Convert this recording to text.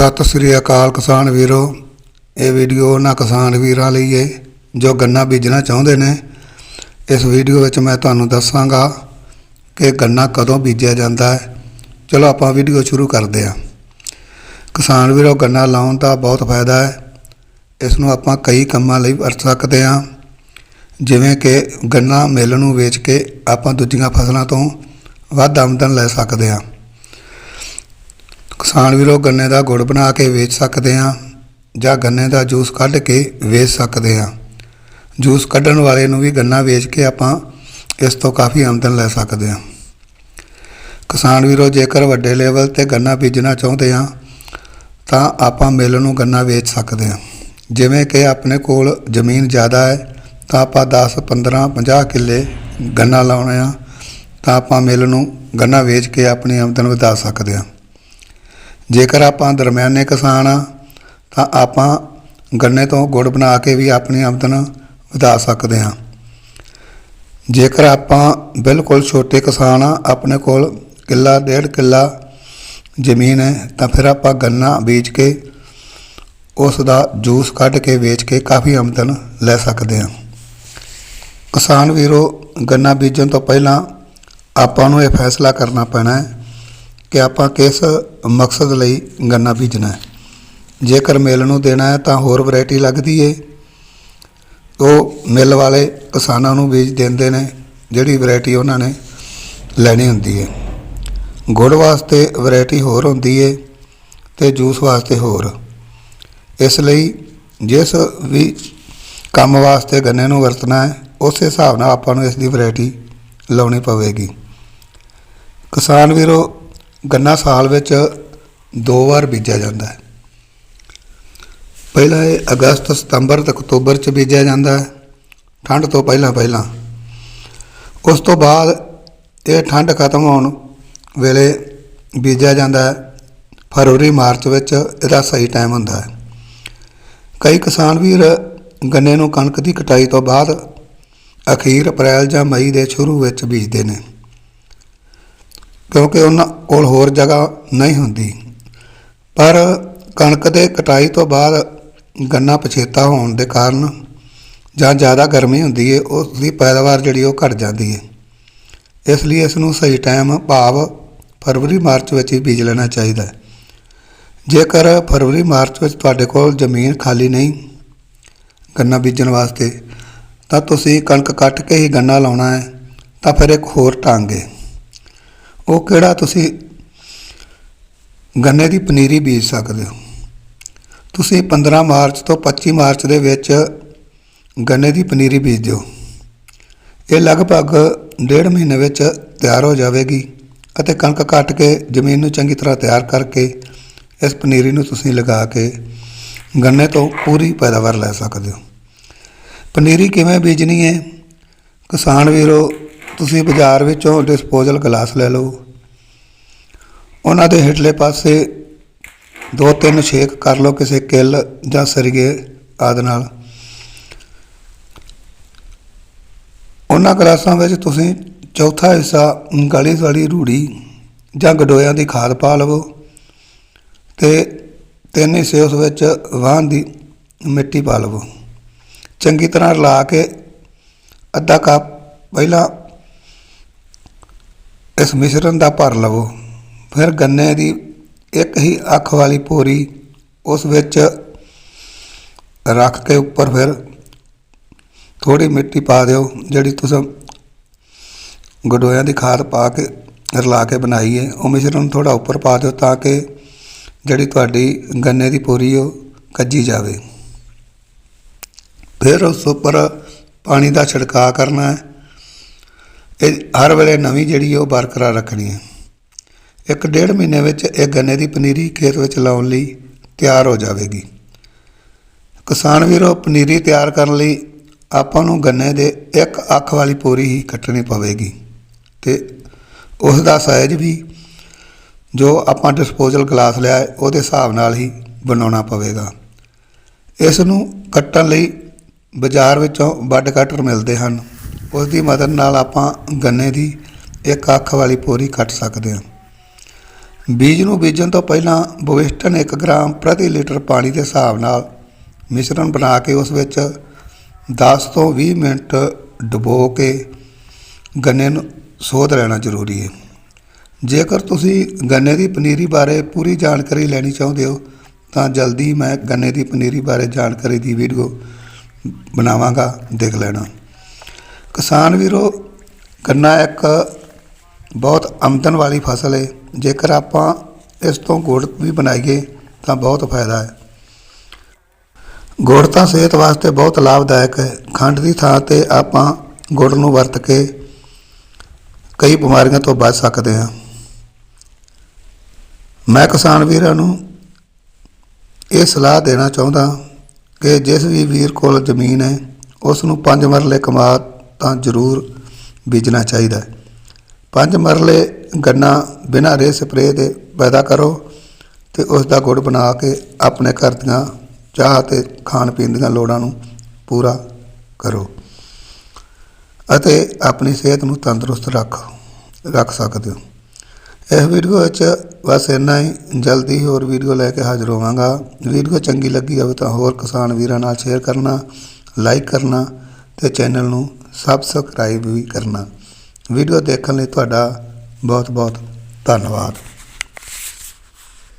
ਸਤਿ ਸ੍ਰੀ ਅਕਾਲ ਕਿਸਾਨ ਵੀਰੋ। ਇਹ ਵੀਡੀਓ ਉਹਨਾਂ ਕਿਸਾਨ ਵੀਰਾਂ ਲਈ ਹੈ ਜੋ ਗੰਨਾ ਬੀਜਣਾ ਚਾਹੁੰਦੇ ਨੇ। ਇਸ ਵੀਡੀਓ ਵਿੱਚ ਮੈਂ ਤੁਹਾਨੂੰ ਦੱਸਾਂਗਾ ਕਿ ਗੰਨਾ ਕਦੋਂ ਬੀਜਿਆ ਜਾਂਦਾ ਹੈ। ਚਲੋ ਆਪਾਂ ਵੀਡੀਓ ਸ਼ੁਰੂ ਕਰਦੇ ਹਾਂ। ਕਿਸਾਨ ਵੀਰੋ, ਗੰਨਾ ਲਾਉਣ ਦਾ ਬਹੁਤ ਫਾਇਦਾ ਹੈ। ਇਸ ਨੂੰ ਆਪਾਂ ਕਈ ਕੰਮਾਂ ਲਈ ਵਰਤ ਸਕਦੇ ਹਾਂ। ਜਿਵੇਂ ਕਿ ਗੰਨਾ ਮਿੱਲ ਨੂੰ ਵੇਚ ਕੇ ਆਪਾਂ ਦੂਜੀਆਂ ਫਸਲਾਂ ਤੋਂ ਵੱਧ ਆਮਦਨ ਲੈ ਸਕਦੇ ਹਾਂ। ਕਿਸਾਨ ਵੀਰੋ, ਗੰਨੇ ਦਾ ਗੁੜ ਬਣਾ ਕੇ ਵੇਚ ਸਕਦੇ ਹਾਂ ਜਾਂ ਗੰਨੇ ਦਾ ਜੂਸ ਕੱਢ ਕੇ ਵੇਚ ਸਕਦੇ ਹਾਂ। ਜੂਸ ਕੱਢਣ ਵਾਲੇ ਨੂੰ ਵੀ ਗੰਨਾ ਵੇਚ ਕੇ ਆਪਾਂ ਇਸ ਤੋਂ ਕਾਫੀ ਆਮਦਨ ਲੈ ਸਕਦੇ ਹਾਂ। ਕਿਸਾਨ ਵੀਰੋ, ਜੇਕਰ ਵੱਡੇ ਲੈਵਲ ਤੇ ਗੰਨਾ ਬੀਜਣਾ ਚਾਹੁੰਦੇ ਹਾਂ, ਤਾਂ ਆਪਾਂ ਮਿੱਲ ਨੂੰ ਗੰਨਾ ਵੇਚ ਸਕਦੇ ਹਾਂ। ਜਿਵੇਂ ਕਿ ਆਪਣੇ ਕੋਲ ਜ਼ਮੀਨ ਜ਼ਿਆਦਾ ਹੈ, ਤਾਂ ਆਪਾਂ 10 15 50 ਕਿੱਲੇ ਗੰਨਾ ਲਾਉਣੇ ਆ ਤਾਂ ਆਪਾਂ ਮਿੱਲ ਨੂੰ ਗੰਨਾ ਵੇਚ ਕੇ ਆਪਣੀ ਆਮਦਨ ਵਧਾ ਸਕਦੇ ਹਾਂ। ਜੇਕਰ ਆਪਾਂ ਦਰਮਿਆਨੇ ਕਿਸਾਨ ਆ, ਤਾਂ ਆਪਾਂ ਗੰਨੇ ਤੋਂ ਗੁੜ ਬਣਾ ਕੇ ਵੀ ਆਪਣੀ ਆਮਦਨ ਵਧਾ ਸਕਦੇ ਹਾਂ। ਜੇਕਰ ਆਪਾਂ ਬਿਲਕੁਲ ਛੋਟੇ ਕਿਸਾਨ ਆ, ਆਪਣੇ ਕੋਲ ਕਿੱਲਾ, ਡੇਢ ਕਿੱਲਾ ਜ਼ਮੀਨ ਹੈ, ਤਾਂ ਫਿਰ ਆਪਾਂ ਗੰਨਾ ਬੀਜ ਕੇ ਉਸ ਦਾ ਜੂਸ ਕੱਢ ਕੇ ਵੇਚ ਕੇ ਕਾਫੀ ਆਮਦਨ ਲੈ ਸਕਦੇ ਹਾਂ। ਕਿਸਾਨ ਵੀਰੋ, ਗੰਨਾ ਬੀਜਣ ਤੋਂ ਪਹਿਲਾਂ ਆਪਾਂ ਨੂੰ ਇਹ ਫੈਸਲਾ ਕਰਨਾ ਪੈਣਾ ਹੈ ਕਿ ਆਪਾਂ ਕਿਸ ਮਕਸਦ ਲਈ ਗੰਨਾ ਬੀਜਣਾ ਹੈ। ਜੇਕਰ ਮਿੱਲ ਨੂੰ ਦੇਣਾ ਹੈ ਤਾਂ ਹੋਰ ਵੈਰਾਈਟੀ ਲੱਗਦੀ ਏ। ਉਹ ਮਿੱਲ ਵਾਲੇ ਕਿਸਾਨਾਂ ਨੂੰ ਬੀਜ ਦਿੰਦੇ ਨੇ, ਜਿਹੜੀ ਵੈਰਾਈਟੀ ਉਹਨਾਂ ਨੇ ਲੈਣੀ ਹੁੰਦੀ ਹੈ ਗੁੜ ਵਾਸਤੇ ਵੈਰਾਈਟੀ ਹੋਰ ਹੁੰਦੀ ਏ ਤੇ ਜੂਸ ਵਾਸਤੇ ਹੋਰ। ਇਸ ਲਈ ਜਿਸ ਵੀ ਕੰਮ ਵਾਸਤੇ ਗੰਨੇ ਨੂੰ ਵਰਤਣਾ ਹੈ, ਉਸ ਹਿਸਾਬ ਨਾਲ ਆਪਾਂ ਨੂੰ ਇਸ ਦੀ ਵੈਰਾਈਟੀ ਲਾਉਣੀ ਪਵੇਗੀ। ਕਿਸਾਨ ਵੀਰੋ ਗੰਨਾ ਸਾਲ ਵਿੱਚ ਦੋ ਵਾਰ ਬੀਜਿਆ ਜਾਂਦਾ ਹੈ। ਪਹਿਲਾ ਇਹ ਅਗਸਤ, ਸਤੰਬਰ ਤੇ ਅਕਤੂਬਰ ਚ ਬੀਜਿਆ ਜਾਂਦਾ ਹੈ। ਠੰਡ ਤੋਂ ਪਹਿਲਾਂ ਪਹਿਲਾਂ। ਉਸ ਤੋਂ ਬਾਅਦ ਇਹ ਠੰਡ ਖਤਮ ਹੋਣ ਵੇਲੇ ਬੀਜਿਆ ਜਾਂਦਾ ਹੈ। ਫਰਵਰੀ, ਮਾਰਚ ਵਿੱਚ ਇਹਦਾ ਸਹੀ ਟਾਈਮ ਹੁੰਦਾ ਹੈ। ਕਈ ਕਿਸਾਨ ਵੀਰ ਗੰਨੇ ਨੂੰ ਕਣਕ ਦੀ ਕਟਾਈ ਤੋਂ ਬਾਅਦ ਅਖੀਰ ਅਪ੍ਰੈਲ ਜਾਂ ਮਈ ਦੇ ਸ਼ੁਰੂ ਵਿੱਚ ਬੀਜਦੇ ਨੇ। ਕਿਉਂਕਿ ਉਹਨਾਂ ਕੋਲ ਹੋਰ ਜਗ੍ਹਾ ਨਹੀਂ ਹੁੰਦੀ। ਪਰ ਕਣਕ ਦੇ ਕਟਾਈ ਤੋਂ ਬਾਅਦ ਗੰਨਾ ਪਛੇਤਾ ਹੋਣ ਦੇ ਕਾਰਨ ਜਾਂ ਜ਼ਿਆਦਾ ਗਰਮੀ ਹੁੰਦੀ ਹੈ ਉਸ ਦੀ ਪੈਦਾਵਾਰ ਜਿਹੜੀ ਉਹ ਘਟ ਜਾਂਦੀ ਹੈ ਇਸ ਲਈ ਇਸ ਨੂੰ ਸਹੀ ਟਾਈਮ ਭਾਵ ਫਰਵਰੀ, ਮਾਰਚ ਵਿੱਚ ਹੀ ਬੀਜ ਲੈਣਾ ਚਾਹੀਦਾ ਹੈ। ਜੇਕਰ ਫਰਵਰੀ, ਮਾਰਚ ਵਿੱਚ ਤੁਹਾਡੇ ਕੋਲ ਜ਼ਮੀਨ ਖਾਲੀ ਨਹੀਂ ਗੰਨਾ ਬੀਜਣ ਵਾਸਤੇ, ਤਾਂ ਤੁਸੀਂ ਕਣਕ ਕੱਟ ਕੇ ਹੀ ਗੰਨਾ ਲਾਉਣਾ ਹੈ, ਤਾਂ ਫਿਰ ਇੱਕ ਹੋਰ ਢੰਗ ਹੈ ਉਹ ਕਿਹੜਾ ਤੁਸੀਂ ਗੰਨੇ ਦੀ ਪਨੀਰੀ ਬੀਜ ਸਕਦੇ ਹੋ? ਤੁਸੀਂ 15 ਮਾਰਚ ਤੋਂ 25 ਮਾਰਚ ਦੇ ਵਿੱਚ ਗੰਨੇ ਦੀ ਪਨੀਰੀ ਬੀਜ ਦਿਓ। ਇਹ ਲਗਭਗ ਡੇਢ ਮਹੀਨੇ ਵਿੱਚ ਤਿਆਰ ਹੋ ਜਾਵੇਗੀ ਅਤੇ ਕਣਕ ਕੱਟ ਕੇ ਜ਼ਮੀਨ ਨੂੰ ਚੰਗੀ ਤਰ੍ਹਾਂ ਤਿਆਰ ਕਰਕੇ ਇਸ ਪਨੀਰੀ ਨੂੰ ਤੁਸੀਂ ਲਗਾ ਕੇ ਗੰਨੇ ਤੋਂ ਪੂਰੀ ਪੈਦਾਵਾਰ ਲੈ ਸਕਦੇ ਹੋ। ਪਨੀਰੀ ਕਿਵੇਂ ਬੀਜਣੀ ਹੈ? ਕਿਸਾਨ ਵੀਰੋ ਤੁਸੀਂ ਬਾਜ਼ਾਰ ਵਿੱਚੋਂ ਡਿਸਪੋਜ਼ਲ ਗਲਾਸ ਲੈ ਲਓ। ਉਹਨਾਂ ਦੇ ਹੇਠਲੇ ਪਾਸੇ ਦੋ ਤਿੰਨ ਛੇਕ ਕਰ ਲਓ ਕਿਸੇ ਕਿੱਲ ਜਾਂ ਸਰੀਏ ਆਦਿ ਨਾਲ। ਉਹਨਾਂ ਗਲਾਸਾਂ ਵਿੱਚ ਤੁਸੀਂ ਚੌਥਾ ਹਿੱਸਾ ਗਲੀ ਵਾਲੀ ਰੂੜੀ ਜਾਂ ਗਡੋਇਆਂ ਦੀ ਖਾਦ ਪਾ ਲਵੋ ਤੇ ਤਿੰਨ ਹਿੱਸੇ ਉਸ ਵਿੱਚ ਵਾਹਨ ਦੀ ਮਿੱਟੀ ਪਾ ਲਵੋ। ਚੰਗੀ ਤਰ੍ਹਾਂ ਰਲਾ ਕੇ ਅੱਧਾ ਕੱਪ ਪਹਿਲਾਂ ਇਸ ਮਿਸ਼ਰਣ ਦਾ ਭਰ ਲਵੋ। ਫਿਰ ਗੰਨੇ ਦੀ ਇੱਕ ਹੀ ਅੱਖ ਵਾਲੀ ਪੋਰੀ ਉਸ ਵਿੱਚ ਰੱਖ ਕੇ ਉੱਪਰ ਫਿਰ ਥੋੜੀ ਮਿੱਟੀ ਪਾ ਦਿਓ, ਜਿਹੜੀ ਤੁਸੀਂ ਗਡੋਇਆਂ ਦੀ ਖਾਦ ਪਾ ਕੇ ਰਲਾ ਕੇ ਬਣਾਈ ਹੈ। ਉਹ ਮਿਸ਼ਰਣ ਥੋੜਾ ਉੱਪਰ ਪਾ ਦਿਓ ਤਾਂ ਕਿ ਜਿਹੜੀ ਤੁਹਾਡੀ ਗੰਨੇ ਦੀ ਪੂਰੀ ਉਹ ਕੱਜੀ ਜਾਵੇ। ਫਿਰ ਉਸ ਉੱਪਰ ਪਾਣੀ ਦਾ ਛਿੜਕਾਅ ਕਰਨਾ ਹੈ। ਇਹ ਹਰ ਵੇਲੇ ਨਵੀਂ ਜਿਹੜੀ ਉਹ ਬਰਕਰਾਰ ਰੱਖਣੀ ਹੈ ਇੱਕ ਡੇਢ ਮਹੀਨੇ ਵਿੱਚ ਇਹ ਗੰਨੇ ਦੀ ਪਨੀਰੀ ਖੇਤ ਵਿੱਚ ਲਾਉਣ ਲਈ ਤਿਆਰ ਹੋ ਜਾਵੇਗੀ। ਕਿਸਾਨ ਵੀਰੋ, ਪਨੀਰੀ ਤਿਆਰ ਕਰਨ ਲਈ ਆਪਾਂ ਨੂੰ ਗੰਨੇ ਦੇ ਇੱਕ ਅੱਖ ਵਾਲੀ ਪੋਰੀ ਹੀ ਕੱਟਣੀ ਪਵੇਗੀ ਤੇ ਉਸ ਦਾ ਸਾਈਜ਼ ਵੀ ਜੋ ਆਪਾਂ ਡਿਸਪੋਜ਼ਲ ਗਲਾਸ ਲਿਆ ਹੈ, ਉਹਦੇ ਹਿਸਾਬ ਨਾਲ ਹੀ ਬਣਾਉਣਾ ਪਵੇਗਾ। ਇਸ ਨੂੰ ਕੱਟਣ ਲਈ ਬਾਜ਼ਾਰ ਵਿੱਚੋਂ ਵੱਡ ਕਟਰ ਮਿਲਦੇ ਹਨ। ਉਸ ਦੀ ਮਦਦ ਨਾਲ ਆਪਾਂ ਗੰਨੇ ਦੀ ਇੱਕ ਅੱਖ ਵਾਲੀ ਪੋਰੀ ਕੱਟ ਸਕਦੇ ਹਾਂ। ਬੀਜ ਨੂੰ ਬੀਜਣ ਤੋਂ ਪਹਿਲਾਂ ਬੋਵਿਸਟਨ 1 ਗ੍ਰਾਮ ਪ੍ਰਤੀ ਲੀਟਰ ਪਾਣੀ ਦੇ ਹਿਸਾਬ ਨਾਲ ਮਿਸ਼ਰਣ ਬਣਾ ਕੇ ਉਸ ਵਿੱਚ 10 ਤੋਂ 20 ਮਿੰਟ ਡੁਬੋ ਕੇ ਗੰਨੇ ਨੂੰ ਸੋਧ ਲੈਣਾ ਜ਼ਰੂਰੀ ਹੈ। ਜੇਕਰ ਤੁਸੀਂ ਗੰਨੇ ਦੀ ਪਨੀਰੀ ਬਾਰੇ ਪੂਰੀ ਜਾਣਕਾਰੀ ਲੈਣੀ ਚਾਹੁੰਦੇ ਹੋ, ਤਾਂ ਜਲਦੀ ਮੈਂ ਗੰਨੇ ਦੀ ਪਨੀਰੀ ਬਾਰੇ ਜਾਣਕਾਰੀ ਦੀ ਵੀਡੀਓ ਬਣਾਵਾਂਗਾ, ਦੇਖ ਲੈਣਾ। ਕਿਸਾਨ ਵੀਰੋ, ਗੰਨਾ ਇੱਕ ਬਹੁਤ ਆਮਦਨ ਵਾਲੀ ਫਸਲ ਹੈ ਜੇਕਰ ਆਪਾਂ ਇਸ ਤੋਂ ਗੁੜ ਵੀ ਬਣਾਈਏ, ਤਾਂ ਬਹੁਤ ਫਾਇਦਾ ਹੈ। ਗੁੜ ਤਾਂ ਸਿਹਤ ਵਾਸਤੇ ਬਹੁਤ ਲਾਭਦਾਇਕ ਹੈ। ਖੰਡ ਦੀ ਥਾਂ ਤੇ ਆਪਾਂ ਗੁੜ ਨੂੰ ਵਰਤ ਕੇ ਕਈ ਬਿਮਾਰੀਆਂ ਤੋਂ ਬਚ ਸਕਦੇ ਹਾਂ। ਮੈਂ ਕਿਸਾਨ ਵੀਰਾਂ ਨੂੰ ਇਹ ਸਲਾਹ ਦੇਣਾ ਚਾਹੁੰਦਾ ਕਿ ਜਿਸ ਵੀ ਵੀਰ ਕੋਲ ਜ਼ਮੀਨ ਹੈ, ਉਸ ਨੂੰ ਪੰਜ ਮਰਲੇ ਕਮਾਦ ਤਾਂ ਜ਼ਰੂਰ ਬੀਜਣਾ ਚਾਹੀਦਾ ਹੈ। ਪੰਜ ਮਰਲੇ ਗੰਨਾ ਬਿਨਾਂ ਰੇ ਸਪਰੇਅ ਦੇ ਪੈਦਾ ਕਰੋ ਤੇ ਉਸ ਦਾ ਗੁੜ ਬਣਾ ਕੇ ਆਪਣੇ ਘਰ ਦੀਆਂ ਚਾਹ ਤੇ ਖਾਣ ਪੀਣ ਦੀਆਂ ਲੋੜਾਂ ਨੂੰ ਪੂਰਾ ਕਰੋ ਅਤੇ ਆਪਣੀ ਸਿਹਤ ਨੂੰ ਤੰਦਰੁਸਤ ਰੱਖ ਰੱਖ ਸਕਦੇ ਹੋ। ਇਸ ਵੀਡੀਓ ਵਿੱਚ ਬਸ ਇੰਨਾ ਹੀ। ਜਲਦੀ ਹੋਰ ਵੀਡੀਓ ਲੈ ਕੇ ਹਾਜ਼ਰ ਹੋਵਾਂਗਾ। ਵੀਡੀਓ ਚੰਗੀ ਲੱਗੀ ਹੋਵੇ ਤਾਂ ਹੋਰ ਕਿਸਾਨ ਵੀਰਾਂ ਨਾਲ ਸ਼ੇਅਰ ਕਰਨਾ ਲਾਈਕ ਕਰਨਾ ਤੇ ਚੈਨਲ ਨੂੰ ਸਬਸਕ੍ਰਾਈਬ ਵੀ ਕਰਨਾ। ਵੀਡੀਓ ਦੇਖਣ ਲਈ ਤੁਹਾਡਾ ਬਹੁਤ ਬਹੁਤ ਧੰਨਵਾਦ।